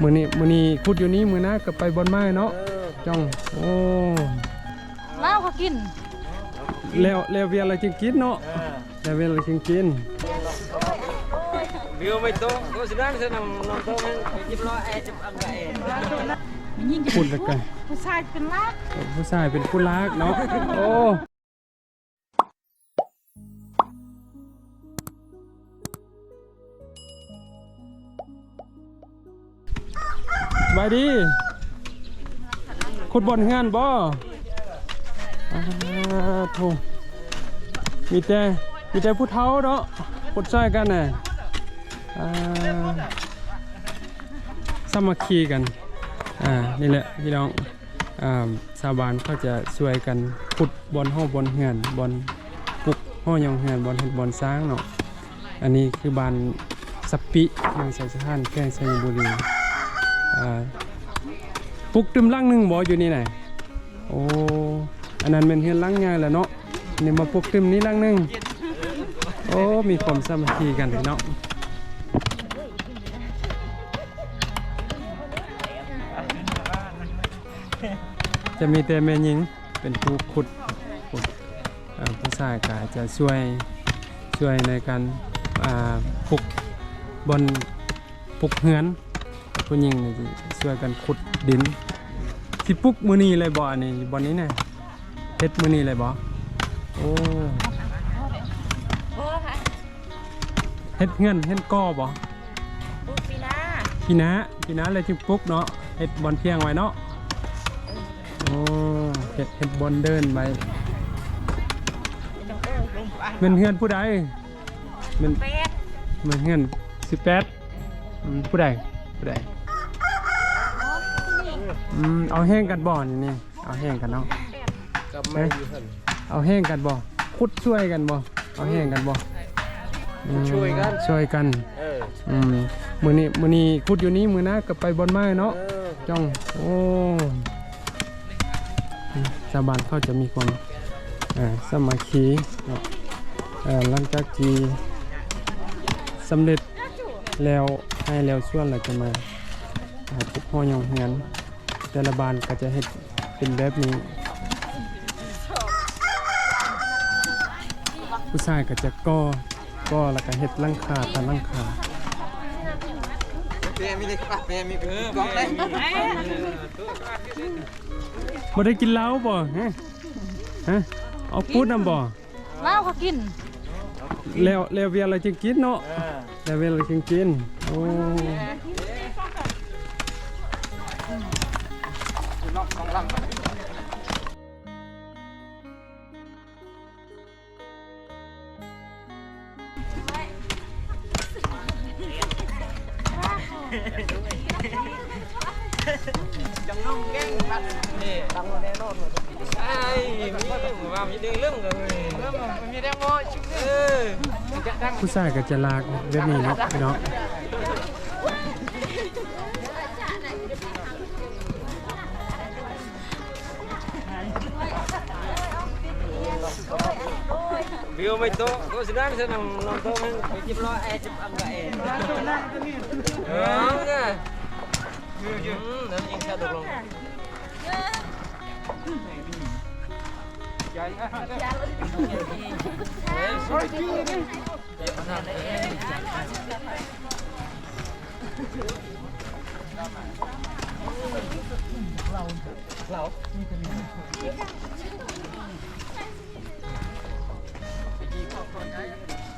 มือนี้มือนี้ขุดอยู่นี้มือหน้าก็ไปบนไม้เนาะจ้องโอ้เล่าเขากินแล้วแล้วเวียอะไรจึงกินเนาะแล้วเวียอะไรจึงกิน View mấy tô, có gì đang sẽ nằm nằm tô men, chụp lo e chụp ăn gậy. มันยิ่งจะขุดแล้วกันผู้ชายเป็นลากผู้ชายเป็นผู้รักเนาะโอ้ บายดีขุดบนเฮือนบ่อ่าโถมีแต่มีแต่ผู้เฒ่าเนาะขุดช่กันน่ะสามัคคีกัน อ่า นี่แหละพี่น้องอ่าชาวบ้านเขาจะช่วยกันขุดบอนห้องบอนเหือนบอนปุกห้องยองเหือนบอนเห็ดบอนสร้างเนาะ อันนี้คือบ้านสปิเมืองไสสถานแข้งไสยบุรี ปลุกตึมลังหนึ่งบ่อยู่นี่ไหนโอ้อันนั้นเป็นเฮือนลังใหญ่แหล้วเนาะนี่มาปลุกตึมนี้ลังหนึ่งโอ้มีความสามัคคีกันเนาะจะมีแต่แม่หญิงเป็นผู้ขุดขุดเอ่อผู้ชายก็จะช่วยช่วยในการปลุกบนปลุกเหือน ผู้หญิงนี่สิช่วยกันขุดดินสิปลุกมือนี้เลยบ่อันนี้บอนนี้น่ะเฮ็ดมือนี้เลยบ่โอ้เฮ็ดเหือนเฮ็ดก่อบ่ปุ๊บปีหน้าพี่นะพี่นะเลยจึงปลุกเนาะเฮ็ดบอลเพียงไว้เนาะโอ้เฮ็ดเฮ็ดบอลเดินไปเป็นเฮือนผู้ใดเป็นเป็ดเป็นเฮือนสิบแปดผู้ใด ผู้ใดอืมเอาแห้งกันบ่อนี่นี่เอาแห้งกันเนาะ Cầm mày gì hẳn. เอาแห้งกันบ่ขุดช่วยกันบ่เอาแห้งกันบ่อืมช่วยกัน ช่วยกัน Ờ. อืมมือนี้มือนี้ขุดอยู่นี้มือหน้าก็ไปบนไม้เนาะ Ờ. จ้องโอ้ชาวบ้านเขาจะมีความเอ่อสามัคคีเนาะเอ่อหลังจากที่สำเร็จแล้ว ให้แล้วส่วนเราจะมาหาจุดพ่อยองเฮือนแต่ละบ้านก็จะเฮ็ดเป็นแบบนี้ ผู้ชายก็จะก่อก่อแล้วก็เฮ็ดหลังคาตาหลังคา Mẹ mi đi các bạn, mẹ mi gõ đây. บ่ได้กินเหล้าบ่ฮะฮะเอาพูดนำบ่เล่าเขากินแล้วแล้วเวียอะไรจึงกินเนาะ Ờ. แล้วเวียอะไรจึงกินโอ้ Chẳng nông ghen bạn. Nè, đăng vào đây nốt rồi. Ai, mi vào mi đi lưng rồi. Lưng rồi, ผู้ชายก็จะลากแบบนี้เนาะเนาะวิวไม่โตโตสิด้ไม่ใช่นำนงโตมันไปจิบล้อแอร์จิบอังกะเองเออเนี่ยยืดนั่ยิงแค่ตกลง เ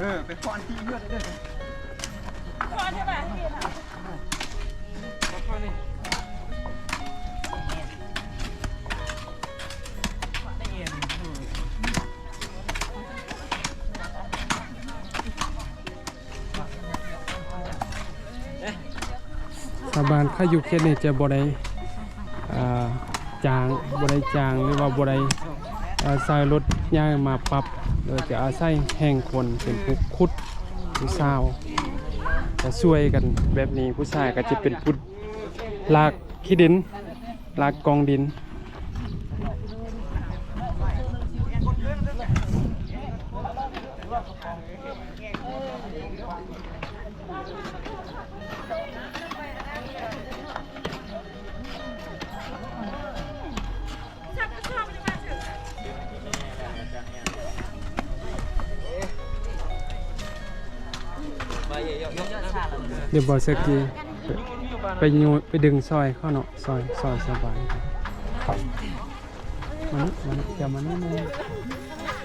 ออไปฟ้อนที่เลือดได้ด้วยฟ้อนใช่ไหมฟ้อนนี่าวบ้านข้าอยู่เขตนี้จะบ่ได้จางบ่ได้จางหรือว่าบ่ได้อ่าใส่รถย่างมาปรับโดยจะอาศัยแห่งคนเป็นผู้คุดผู้สาวจะช่วยกันแบบนี้ผู้ชายก็จะเป็นผู้ลากขี้ดินลากกองดิน เดี๋ยวบอกสกกีไปยูไปดึงซอยเข้าเนาะซอยซอยสบายมันมันอย่ามานี่มัน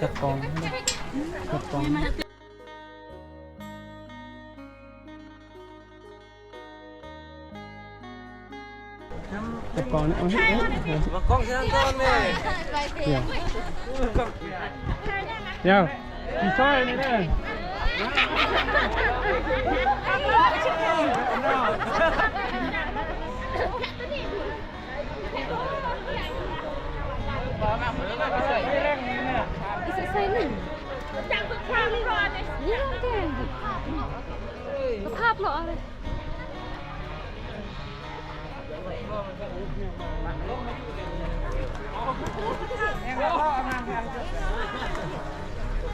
จับกองให้ได้จับกองจับกองนี่เอาให้เอาให้มากล้องเส้นต้นเลยเดี๋ยวเดี๋ยวพี่ซอยนี่เด้อใส่หนึ่ง จากตัวภาพรอเลยนี่ต้องแกงดิภาพรอเลย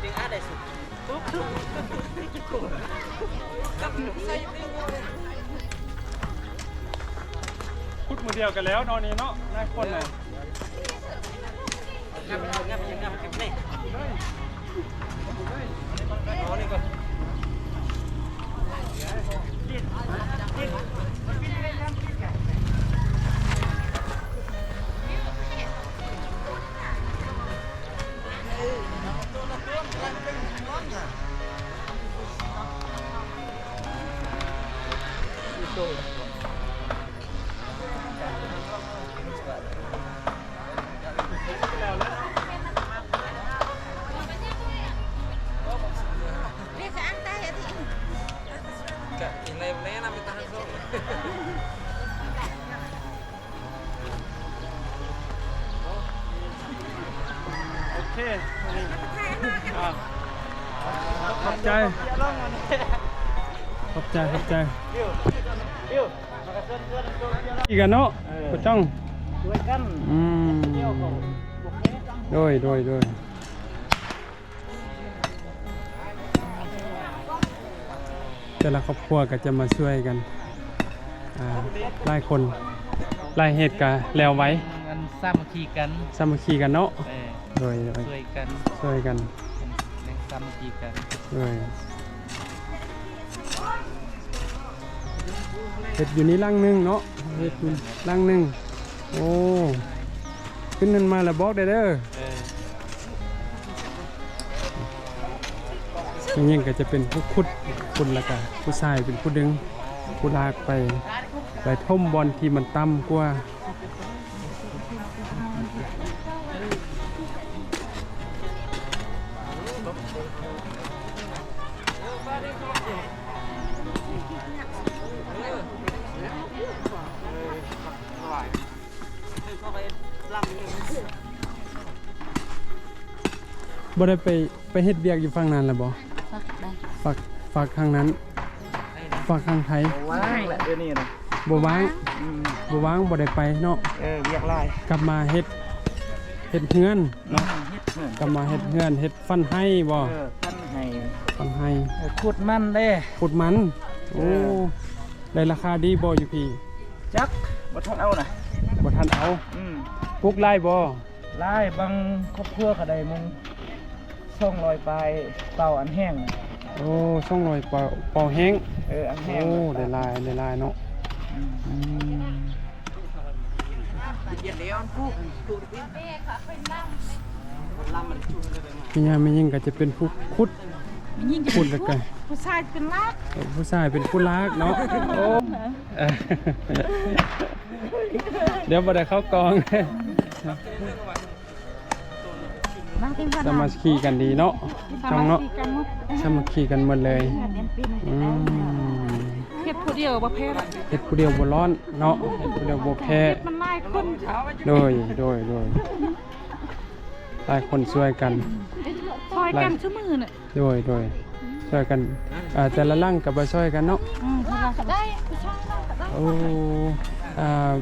จริงอาได้สุด พูดมือเดียวกันแล้วนอนนี้เนาะนายคนน่ะงับงับงับงับนี่เอานี่ก่อนกะกินอะไรแน่ นะ ขอบใจขอบใจขอบใจอีกกันเนาะกูจ้องด้วยกันอืมโดยโดยโดยแต่ละครอบครัวก็จะมาช่วยกันอ่าหลายคนหลายเหตุการณ์แล้วไว้มันสามัคคีกันสามัคคีกันเนาะเออโดยโดยช่วยกันช่วยกัน แรงสามัคคีกันโดยเห็ดอยู่นี่ลังหนึงเนาะเห็ดอยู่ลังหนึงโอ้ขึ้นเงินมาแล้วบอกได้เด้อเอออย่างนี้ก็จะเป็นผู้ขุดคุณล้วก็ผู้ชายเป็นผู้ดึงผู้ลากไปไปท่มบอลที่มันต่ำกว่า บ่ได้ไปไปเฮ็ดเวียกอยู่ฝั่งนั้นแล้วบ่ฝากฝากทางนั้นฝากทางไทยว่างแหละเดี๋ยวนี้นะบ่ว่างบ่ว่างบ่ได้ไปเนาะเออเรียกไล่กลับมาเฮ็ดเฮ็ดเฮือนเนาะเฮ็ดเหมือนกลับมาเฮ็ดเฮือนเฮ็ดฟันให้บ่เออท่านให้ฟันให้ขุดมันเด้ขุดมันโอ้เออได้ราคาดีบ่อยู่พี่จักบ่ทันเอานะบ่ทันเอาอืมปลูกไร่บ่ไล่บางครอบครัวก็ได้มุง ช่องลอยปลายเป่าอันแห้งน่ะโอ้ช่องลอยเป่าเป่าแห้งเอออันแห้โอ้งได้หลายได้หลายเนาะอืมอืมเย็นเดียวพูดพูดปิ๊บลำมันชุ่มเลยไปมาพี่ยาไม่ยิ่งก็จะเป็นผู้ขุด ยิ่งขุดแล้วก็ผู้ชายเป็นลากผู้ชายเป็นผู้ลากเนาะโอ้เออเดี๋ยวบ่ได้เข้ากองมาที่พัน สามัคคีกันดีเนาะจังเนาะกันหมดสามัคคีกันหมดเลยอืมเฮ็ดผู้เดียวประเภทเฮ็ดผู้เดียวบ่ร้อนเนาะเฮ็ดผู้เดียวบ่แพ้มันหลายคนโดยโดยโดยหลายคนช่วยกันซอยกันชั่วมือน่ะโดยโดยช่วยกันอ่าแต่ละร่างกับมาช่วยกันเนาะอืมผู้ชายก็ได้ผู้ชายก็ได้โอ้อ่า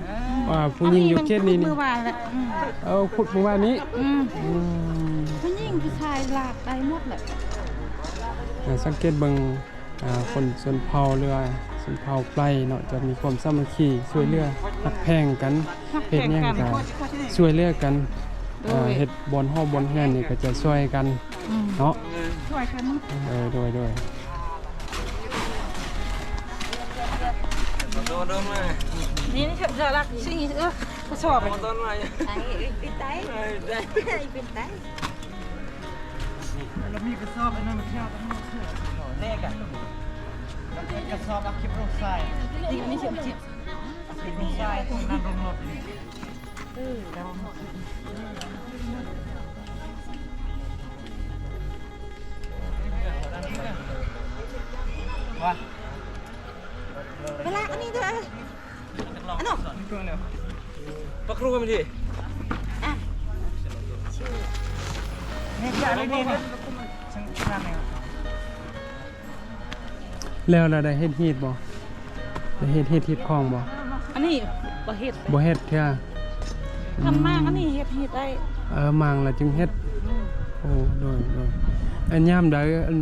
อ่าผู้หญิงอยู่เขตนี้นี่มือวานแหละอืมเอาขุดเมื่อวานนี้อืมอืมผู้หญิงผู้ชายหลากได้หมดแหละอ่าสังเกตเบิ่งอ่าคนชนเผ่าเรือชนเผ่าไพรเนาะจะมีความสามัคคีช่วยเหลือรักแพงกันเฮ็ดหยังก็ช่วยเหลือกันอ่าเฮ็ดบอนฮ้อบอนแห้งนี่ก็จะช่วยกันอืมเนาะช่วยกันหมดเออโดยโดย โดนโดนมานี่นี่เธอรักสิ่งเออเขาชอบโดนโดนมาปิดไตได้ปิดไตแล้วมีกระสอบอันนั้นมันเที่ยวกันหมดเสื้อแรกอะมันเป็นกระสอบอักขิบโรคไส้นี่นี่เสียบจิบอักขิบโรคไส้นั่นลงรถนี่ว่าเวลาอันนี้เธออันนั้นตัววปั กครูกันไปดินี่ที่อะไรนี่เนี่ยฉันทำเองแล้วเราได้เฮ็ดฮีดบ่ได้เฮ็ดเฮ็ดฮีดคลองบ่อันนี้บ่เฮ็ดบ่เฮ็ดเทื่อทำมากอันนี้เฮ็ดเฮ็ดได้ เออมังแล้วจึงเฮ็ด โอ้โดยโดยอันยามใดอัน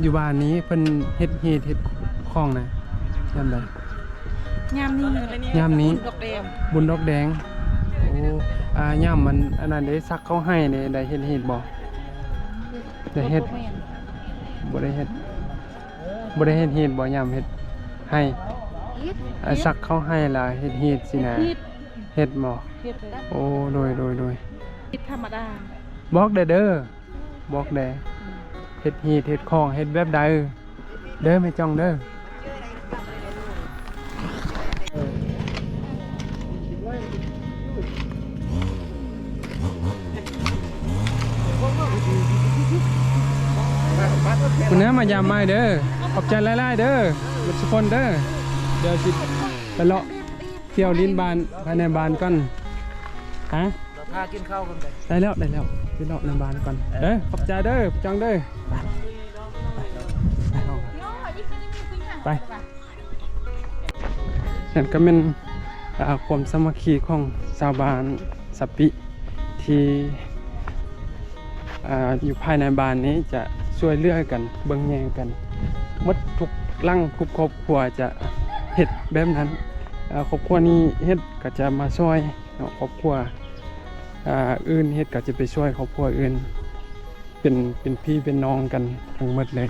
อยู่บ้านนี้เพิ่นเฮ็ดฮีดเฮ็ดคลองนะ ยามใดยามนี้ยามนี้ ดอกแดงบุญดอกแดง โอ้อ่ายามมันอันนั้นได้ซักเขาให้นี่ได้เฮ็ดฮีดบ่ได้เฮ็ดบ่ได้เฮ็ดบ่ได้เฮ็ดฮีดบ่ยามเฮ็ดให้เฮ็ดอ่าซักเขาให้ล่ะเฮ็ดฮีดสินะเฮ็ดเฮ็ดบ่เฮ็ดเลยโอ้โดยโดยโดยเฮ็ดธรรมดาบอกได้เด้อบอกได้เฮ็ดฮีดเฮ็ดของเฮ็ดแบบใดเด้อไม่จ้องเด้อ คุณน้ามายามมาเด้อขอบใจหลายๆเด้อทุกคนเด้อเดี๋ยวสิไปเลาะเที่ยวลิ้นบานภายในบานก่อนฮะเราพากินข้าวกันไปได้แล้วได้แล้วไปเลาะในบานก่อนเด้อขอบใจเด้อจังเด้อไปนั่นก็เป็นอาความสมัคคีของชาวบ้านสปปิที่อ่อยู่ภายในบ้านนี้จะ ช่วยเลือกันเบิ่งแยงกันมดทุกร่างทุกครอบครัวจะเห็ดแบบนั้นครอบครัวนี้เห็ดก็จะมาช่วยครอบครัวอื่นเฮ็ดก็จะไปช่วยครอบครัวอื่น เป็นเป็นพี่เป็นน้องกันทั้งหมดเลย